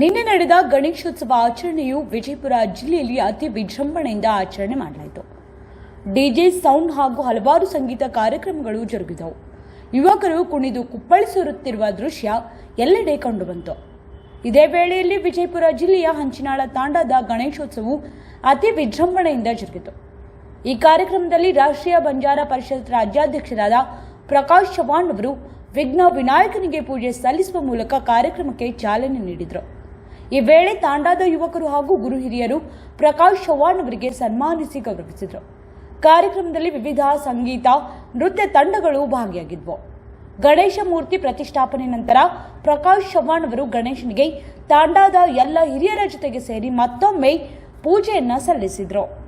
ನಿನ್ನೆ ನಡೆದ ಗಣೇಶೋತ್ಸವ ಆಚರಣೆಯು ವಿಜಯಪುರ ಜಿಲ್ಲೆಯಲ್ಲಿ ಅತಿ ವಿಜೃಂಭಣೆಯಿಂದ ಆಚರಣೆ ಮಾಡಲಾಯಿತು. ಡಿಜೆ ಸೌಂಡ್ ಹಾಗೂ ಹಲವಾರು ಸಂಗೀತ ಕಾರ್ಯಕ್ರಮಗಳು ಜರುಗಿದವು. ಯುವಕರು ಕುಣಿದು ಕುಪ್ಪಳಿಸುತ್ತಿರುವ ದೃಶ್ಯ ಎಲ್ಲೆಡೆ ಕಂಡುಬಂತು. ಇದೇ ವೇಳೆಯಲ್ಲಿ ವಿಜಯಪುರ ಜಿಲ್ಲೆಯ ಹಂಚಿನಾಳ ತಾಂಡದ ಗಣೇಶೋತ್ಸವವು ಅತಿ ವಿಜೃಂಭಣೆಯಿಂದ ಜರುಗಿತು. ಈ ಕಾರ್ಯಕ್ರಮದಲ್ಲಿ ರಾಷ್ಟ್ರೀಯ ಬಂಜಾರ ಪರಿಷತ್ ರಾಜ್ಯಾಧ್ಯಕ್ಷರಾದ ಪ್ರಕಾಶ್ ಚವಾಣ್ ಅವರು ವಿಘ್ನ ವಿನಾಯಕನಿಗೆ ಪೂಜೆ ಸಲ್ಲಿಸುವ ಮೂಲಕ ಕಾರ್ಯಕ್ರಮಕ್ಕೆ ಚಾಲನೆ ನೀಡಿದರು. ಈ ವೇಳೆ ತಾಂಡಾದ ಯುವಕರು ಹಾಗೂ ಗುರು ಹಿರಿಯರು ಪ್ರಕಾಶ್ ಚೌಹಾಣ್ ಅವರಿಗೆ ಸನ್ಮಾನಿಸಿ ಗೌರವಿಸಿದರು. ಕಾರ್ಯಕ್ರಮದಲ್ಲಿ ವಿವಿಧ ಸಂಗೀತ, ನೃತ್ಯ ತಂಡಗಳು ಭಾಗಿಯಾಗಿದ್ವು. ಗಣೇಶ ಮೂರ್ತಿ ಪ್ರತಿಷ್ಠಾಪನೆ ನಂತರ ಪ್ರಕಾಶ್ ಚೌಹಾಣ್ ಅವರು ಗಣೇಶನಿಗೆ ತಾಂಡಾದ ಎಲ್ಲ ಹಿರಿಯರ ಜೊತೆಗೆ ಸೇರಿ ಮತ್ತೊಮ್ಮೆ ಪೂಜೆಯನ್ನ ಸಲ್ಲಿಸಿದ್ರು.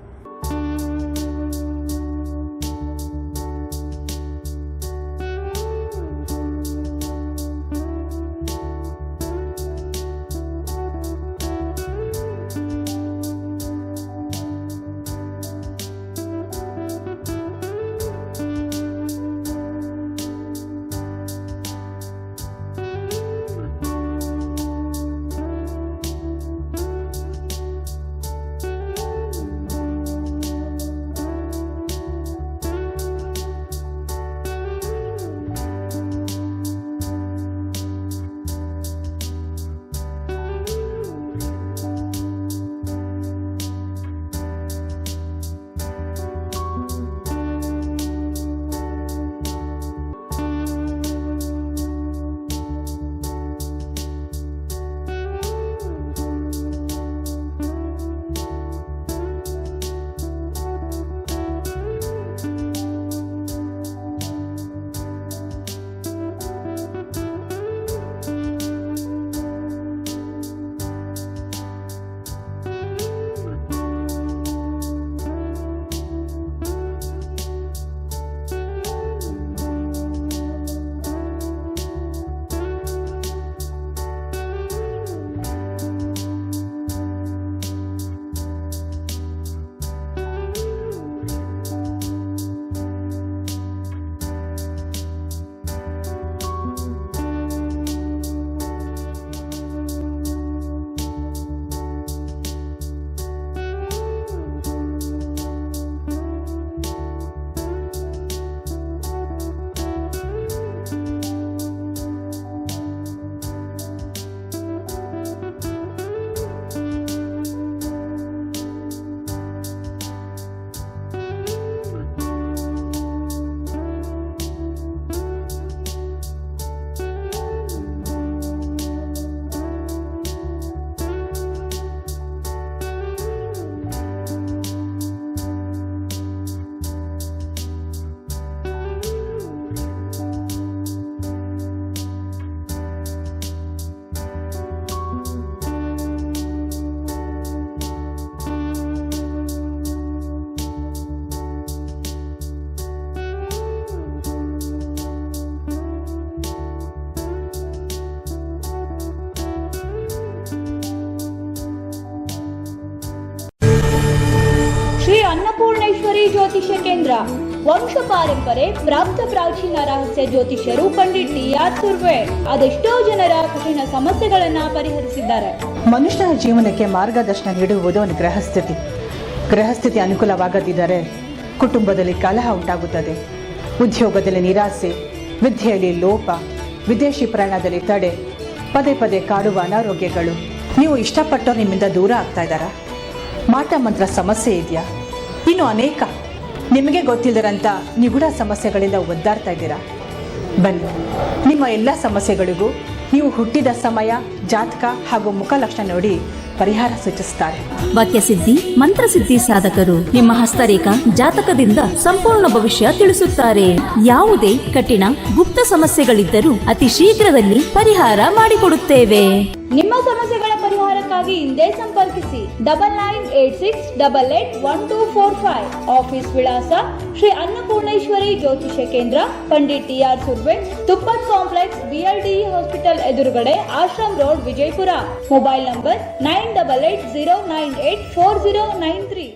ಅನ್ನಪೂರ್ಣೇಶ್ವರಿ ಜ್ಯೋತಿಷ್ಯ ಕೇಂದ್ರ. ವಂಶ ಪಾರಂಪರೆ, ಪ್ರಾಪ್ತ ಪ್ರಾಚೀನ ರಹಸ್ಯ ಜ್ಯೋತಿಷ್ಯರು ಪಂಡಿತ್ ಟಿ ಆರ್ ಸುರ್ವೆ. ಅದೆಷ್ಟೋ ಜನರ ಕಠಿಣ ಸಮಸ್ಯೆಗಳನ್ನ ಪರಿಹರಿಸಿದ್ದಾರೆ. ಮನುಷ್ಯನ ಜೀವನಕ್ಕೆ ಮಾರ್ಗದರ್ಶನ ನೀಡುವುದು ಒಂದು ಗ್ರಹಸ್ಥಿತಿ ಗ್ರಹಸ್ಥಿತಿ ಅನುಕೂಲವಾಗದಿದ್ದರೆ ಕುಟುಂಬದಲ್ಲಿ ಕಲಹ ಉಂಟಾಗುತ್ತದೆ. ಉದ್ಯೋಗದಲ್ಲಿ ನಿರಾಸೆ, ವಿದ್ಯೆಯಲ್ಲಿ ಲೋಪ, ವಿದೇಶಿ ಪ್ರಯಾಣದಲ್ಲಿ ತಡೆ, ಪದೇ ಪದೇ ಕಾಡುವ ಅನಾರೋಗ್ಯಗಳು. ನೀವು ಇಷ್ಟಪಟ್ಟು ನಿಮ್ಮಿಂದ ದೂರ ಆಗ್ತಾ ಇದ್ದಾರಾ? ಮಾಟ ಮಂತ್ರ ಸಮಸ್ಯೆ ಇದೆಯಾ? ಇನ್ನು ಅನೇಕ ನಿಮಗೆ ಗೊತ್ತಿಲ್ಲದಂತ ನಿಗೂಢ ಸಮಸ್ಯೆಗಳಿಂದ ಒದ್ದಾಡ್ತಾ ಇದ್ದೀರಾ? ಬನ್ನಿ. ನಿಮ್ಮ ಎಲ್ಲ ಸಮಸ್ಯೆಗಳಿಗೂ ನೀವು ಹುಟ್ಟಿದ ಸಮಯ, ಜಾತಕ ಹಾಗೂ ಮುಖಲಕ್ಷಣ ನೋಡಿ ಪರಿಹಾರ ಸೂಚಿಸುತ್ತಾರೆ ವಾಕ್ಯಸಿದ್ಧಿ ಮಂತ್ರಸಿದ್ಧಿ ಸಾಧಕರು ನಿಮ್ಮ ಹಸ್ತರೇಖಾ ಜಾತಕದಿಂದ ಸಂಪೂರ್ಣ ಭವಿಷ್ಯ ತಿಳಿಸುತ್ತಾರೆ. ಯಾವುದೇ ಕಠಿಣ, ಗುಪ್ತ ಸಮಸ್ಯೆಗಳಿದ್ದರೂ ಅತಿ ಶೀಘ್ರದಲ್ಲಿ ಪರಿಹಾರ ಮಾಡಿಕೊಡುತ್ತೇವೆ. ನಿಮ್ಮ ಸಮಸ್ಯೆಗಳ ಪರಿಹಾರಕ್ಕಾಗಿ ಹಿಂದೆ ಸಂಪರ್ಕಿಸಿ double nine eight six double eight one two four five office ವಿಳಾಸ ಶ್ರೀ ಅನ್ನಪೂರ್ಣೇಶ್ವರಿ ಜ್ಯೋತಿಷ್ಯ ಕೇಂದ್ರ, Pandit T R Surve Tuppat complex BLD hospital ಎದುರುಗಡೆ Ashram road, Vijayapura. Mobile number nine double eight zero nine eight four zero nine three